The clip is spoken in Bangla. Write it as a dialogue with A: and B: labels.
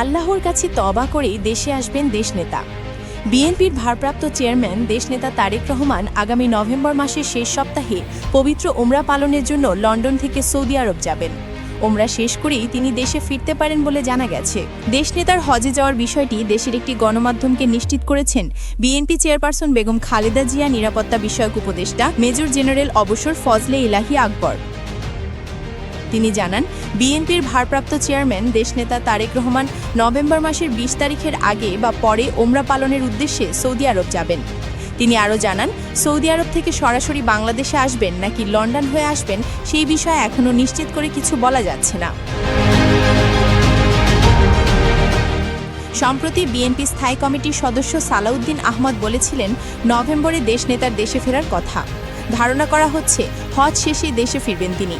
A: আল্লাহর কাছে তবা করেই দেশে আসবেন দেশনেতা। বিএনপির ভারপ্রাপ্ত চেয়ারম্যান দেশনেতা তারেক রহমান আগামী নভেম্বর মাসের শেষ সপ্তাহে পবিত্র ওমরা পালনের জন্য লন্ডন থেকে সৌদি আরব যাবেন। ওমরা শেষ করেই তিনি দেশে ফিরতে পারেন বলে জানা গেছে। দেশনেতার হজে যাওয়ার বিষয়টি দেশের একটি গণমাধ্যমকে নিশ্চিত করেছেন বিএনপি চেয়ারপারসন বেগম খালেদা জিয়া নিরাপত্তা বিষয়ক উপদেষ্টা, মেজর জেনারেল অবসর ফজলে ইলাহি আকবর। তিনি জানান, বিএনপির ভারপ্রাপ্ত চেয়ারম্যান দেশনেতা তারেক রহমান নভেম্বর মাসের বিশ তারিখের আগে বা পরে ওমরা পালনের উদ্দেশ্যে সৌদি আরব যাবেন। তিনি আরও জানান, সৌদি আরব থেকে সরাসরি বাংলাদেশে আসবেন নাকি লন্ডন হয়ে আসবেন সেই বিষয়ে এখনও নিশ্চিত করে কিছু বলা যাচ্ছে না। সম্প্রতি বিএনপি স্থায়ী কমিটির সদস্য সালাউদ্দিন আহমদ বলেছিলেন, নভেম্বরে দেশনেতার দেশে ফেরার কথা। ধারণা করা হচ্ছে, হজ শেষে দেশে ফিরবেন তিনি।